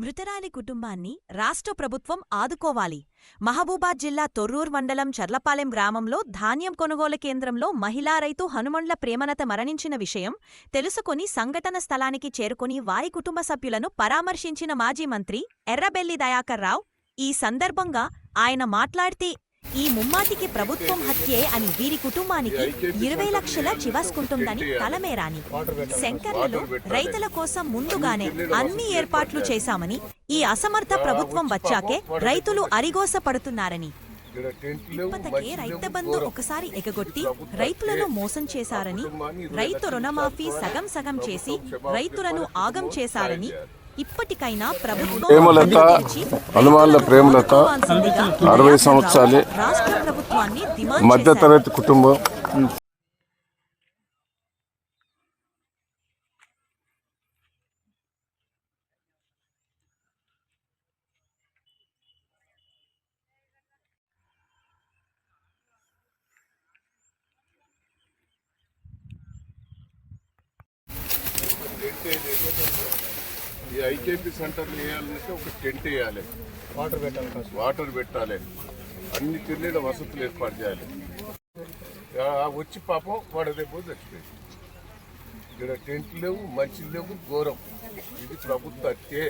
మృతరాలి కుటుంబాన్ని రాష్ట్ర ప్రభుత్వం ఆదుకోవాలి. మహబూబాద్ జిల్లా తొర్రూర్ మండలం చర్లపాలెం గ్రామంలో ధాన్యం కొనుగోలు కేంద్రంలో మహిళా రైతు హనుమండ్ల ప్రేమనత మరణించిన విషయం తెలుసుకుని సంఘటన స్థలానికి చేరుకుని వారి కుటుంబ సభ్యులను పరామర్శించిన మాజీ మంత్రి ఎర్రబెల్లి దయాకర్రావు ఈ సందర్భంగా ఆయన మాట్లాడితే ఈ ముమ్మాటికి ప్రభుత్వం హత్యే అని వీరి కుటుంబానికి ఇరవై లక్షల చివాస్కుంటుందని తలమేరాని. శంకర్లలో రైతుల కోసం ముందుగానే అన్ని ఏర్పాట్లు చేశామని ఈ అసమర్థ ప్రభుత్వం వచ్చాకే రైతులు అరిగోస పడుతున్నారని ఇప్పటికే రైతు బంధు ఒకసారి ఎగగొట్టి రైతులను మోసం చేశారని రైతు రుణమాఫీ సగం సగం చేసి రైతులను ఆగం చేశారని ఇప్పటికైనా ప్రభుత్వం హనుమాన్ల ప్రేమలత, అరవై సంవత్సరాలే రాష్ట్ర ప్రభుత్వాన్ని. మధ్యతరగతి కుటుంబం ఈ ఐకేపీ సెంటర్లు వేయాలంటే ఒక టెంట్ వేయాలి. వాటర్ పెట్టాలి వాటర్ పెట్టాలి. అన్ని తిరిగిన వసతులు ఏర్పాటు చేయాలి. వచ్చి పాపం వాడు చచ్చిపోయింది ఇక్కడ టెంట్ లేవు మంచి లేవు ఘోరం. ఇది ప్రభుత్వ హత్యే.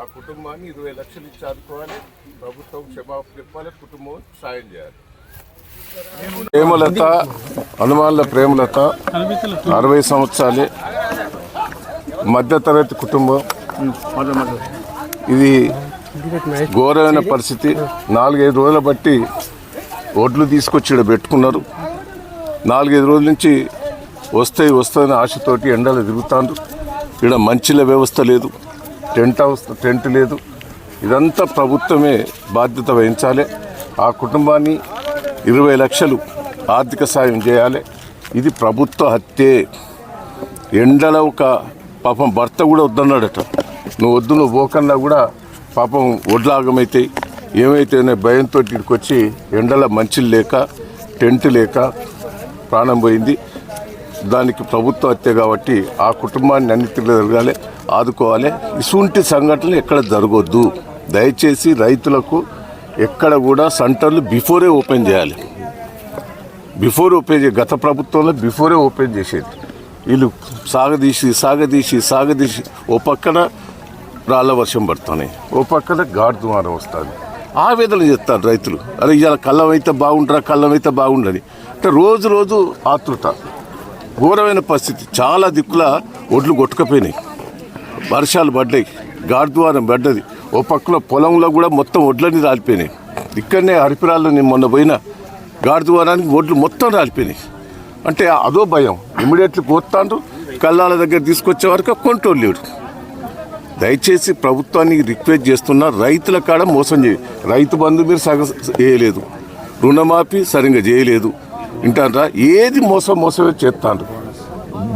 ఆ కుటుంబాన్ని ఇరవై లక్షలు ఇచ్చి ఆదుకోవాలి. ప్రభుత్వం క్షమాపణ చెప్పాలి కుటుంబం సాయం చేయాలి. ప్రేమలత హనుమాన్ల ప్రేమలత అరవై సంవత్సరాలే మధ్యతరగతి కుటుంబం. ఇది ఘోరమైన పరిస్థితి. నాలుగైదు రోజుల బట్టి ఓట్లు తీసుకొచ్చి ఇక్కడ పెట్టుకున్నారు. నాలుగైదు రోజుల నుంచి వస్తాయి వస్తాయని ఆశతోటి ఎండలు తిరుగుతాను ఇక్కడ మంచిల వ్యవస్థ లేదు టెంట్ హౌస్ టెంట్ లేదు. ఇదంతా ప్రభుత్వమే బాధ్యత వహించాలి. ఆ కుటుంబాన్ని ఇరవై లక్షలు ఆర్థిక సాయం చేయాలి. ఇది ప్రభుత్వ హత్యే. ఎండల ఒక పాపం భర్త కూడా వద్దన్నాడట. నువ్వు వద్దు నువ్వు పోకన్నా కూడా పాపం ఒడ్లాగమైతాయి. ఏమైతేనే భయంతో ఇక్కడికి వచ్చి ఎండల మంచి లేక టెంట్ లేక ప్రాణం పోయింది. దానికి ప్రభుత్వ హత్య కాబట్టి ఆ కుటుంబాన్ని అన్నిటిలో జరగాలి ఆదుకోవాలి. ఇసుంటి సంఘటనలు ఎక్కడ జరగొద్దు. దయచేసి రైతులకు ఎక్కడ కూడా సెంటర్లు బిఫోరే ఓపెన్ చేయాలి. బిఫోర్ ఓపెన్ చే గత ప్రభుత్వంలో బిఫోరే ఓపెన్ చేసేది. వీళ్ళు సాగదీసి సాగదీసి సాగదీసి ఓ పక్కన రాళ్ళ వర్షం పడుతున్నాయి ఓ పక్కన గాడి దుమారం వస్తుంది. ఆవేదన చేస్తారు రైతులు. అరే ఇవాళ కళ్ళం అయితే బాగుంటారా కళ్ళం అయితే బాగుండని. అంటే రోజు రోజు ఆతృత. ఘోరమైన పరిస్థితి. చాలా దిక్కుల ఒడ్లు కొట్టుకపోయినాయి. వర్షాలు పడ్డాయి. గాడిద్వారం పడ్డది. ఓ పక్కన పొలంలో కూడా మొత్తం ఒడ్లన్నీ రాలిపోయినాయి. ఇక్కడనే హరిపురాల్లో నేను మొన్న పోయినా. గాడిద్వారానికి ఒడ్లు మొత్తం రాలిపోయినాయి. అంటే అదో భయం. ఇమీడియట్లీ పోతాండ్రు కళ్ళాల దగ్గర తీసుకొచ్చే వరకు కొంటోళ్ళు లేడు దయచేసి ప్రభుత్వానికి రిక్వెస్ట్ చేస్తున్న రైతుల కాడ మోసం చేయ. రైతు బంధు మీరు సగం చేయలేదు. రుణమాఫీ సరిగ్గా చేయలేదు. ఇంటారా ఏది మోసం మోసమే చేస్తాండ్రు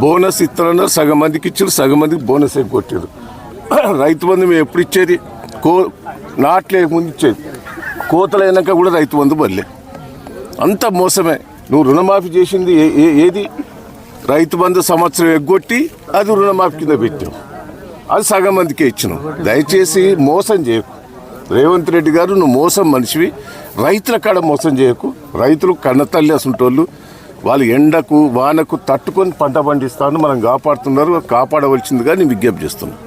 బోనస్ ఇస్తారన్నారు సగం మందికి ఇచ్చారు సగం మందికి బోనస్ ఏం కొట్టారు రైతు బంధు మేము ఎప్పుడు ఇచ్చేది? కో నాట్లే ముందు ఇచ్చేది. కోతలైనాక కూడా రైతు బంధు బల్లే అంత మోసమే. నువ్వు రుణమాఫీ చేసింది ఏ- ఏది? రైతు బంధు సంవత్సరం ఎగ్గొట్టి అది రుణమాఫీ కింద పెట్టావు. అది సగం మందికే ఇచ్చినాం. దయచేసి మోసం చేయకు. రేవంత్ రెడ్డి గారు నువ్వు మోసం మనిషివి. రైతుల కాడ మోసం చేయకు. రైతులు కన్నతల్లి అసంటోళ్ళు. వాళ్ళు ఎండకు వానకు తట్టుకొని పంట పండిస్తాను. మనం కాపాడుతున్నారు కాపాడవలసిందిగా నేను విజ్ఞప్తి చేస్తున్నాను.